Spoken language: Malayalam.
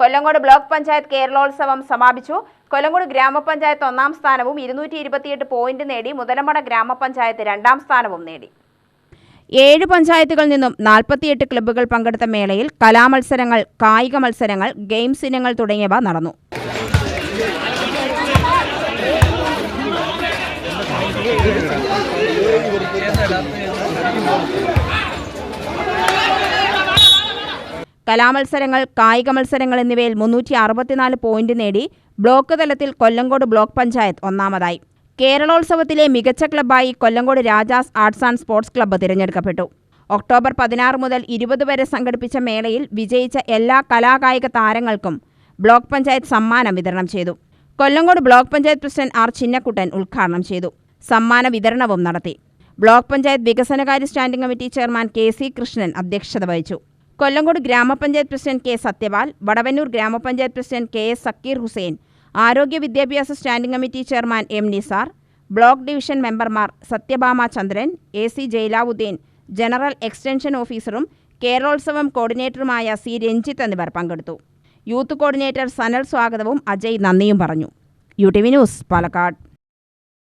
കൊല്ലങ്കോട് ബ്ലോക്ക് പഞ്ചായത്ത് കേരളോത്സവം സമാപിച്ചു. കൊല്ലങ്കോട് ഗ്രാമപഞ്ചായത്ത് ഒന്നാം സ്ഥാനവും ഇരുന്നൂറ്റി ഇരുപത്തിയെട്ട് പോയിന്റ് നേടി. മുതലമട ഗ്രാമപഞ്ചായത്ത് രണ്ടാം സ്ഥാനവും നേടി. ഏഴ് പഞ്ചായത്തുകളിൽ നിന്നും നാൽപ്പത്തിയെട്ട് ക്ലബ്ബുകൾ പങ്കെടുത്ത മേളയിൽ കലാമത്സരങ്ങൾ കായിക മത്സരങ്ങൾ ഗെയിംസ് ഇനങ്ങൾ തുടങ്ങിയവ നടന്നു. കലാമത്സരങ്ങൾ കായിക മത്സരങ്ങൾ എന്നിവയിൽ മുന്നൂറ്റി അറുപത്തിനാല് പോയിന്റ് നേടി ബ്ലോക്ക് തലത്തിൽ കൊല്ലങ്കോട് ബ്ലോക്ക് പഞ്ചായത്ത് ഒന്നാമതായി. കേരളോത്സവത്തിലെ മികച്ച ക്ലബ്ബായി Kollengode Rajas arts and sports club തിരഞ്ഞെടുക്കപ്പെട്ടു. ഒക്ടോബർ പതിനാറ് മുതൽ ഇരുപത് വരെ സംഘടിപ്പിച്ച മേളയിൽ വിജയിച്ച എല്ലാ കലാകായിക താരങ്ങൾക്കും ബ്ലോക്ക് പഞ്ചായത്ത് സമ്മാനം വിതരണം ചെയ്തു. Kollengode block panchayat president R Chinnakuttan ഉദ്ഘാടനം ചെയ്തു. സമ്മാന വിതരണവും നടത്തി. ബ്ലോക്ക് പഞ്ചായത്ത് വികസനകാര്യ standing committee chairman K C Krishnan അധ്യക്ഷത വഹിച്ചു. കൊല്ലങ്കോട് ഗ്രാമപഞ്ചായത്ത് പ്രസിഡന്റ് കെ സത്യപാൽ വടവന്നൂർ ഗ്രാമപഞ്ചായത്ത് president K S Sakkeer Hussain ആരോഗ്യ വിദ്യാഭ്യാസ standing committee chairman M Nisar block division മെമ്പർമാർ Sathyabhama Chandran A C Jailavudeen general extension ഓഫീസറും കേരളോത്സവം കോർഡിനേറ്ററുമായ സി രഞ്ജിത്ത് എന്നിവർ പങ്കെടുത്തു. യൂത്ത് കോർഡിനേറ്റർ സനൽ സ്വാഗതവും അജയ് നന്ദിയും പറഞ്ഞു. U T V news Palakkad.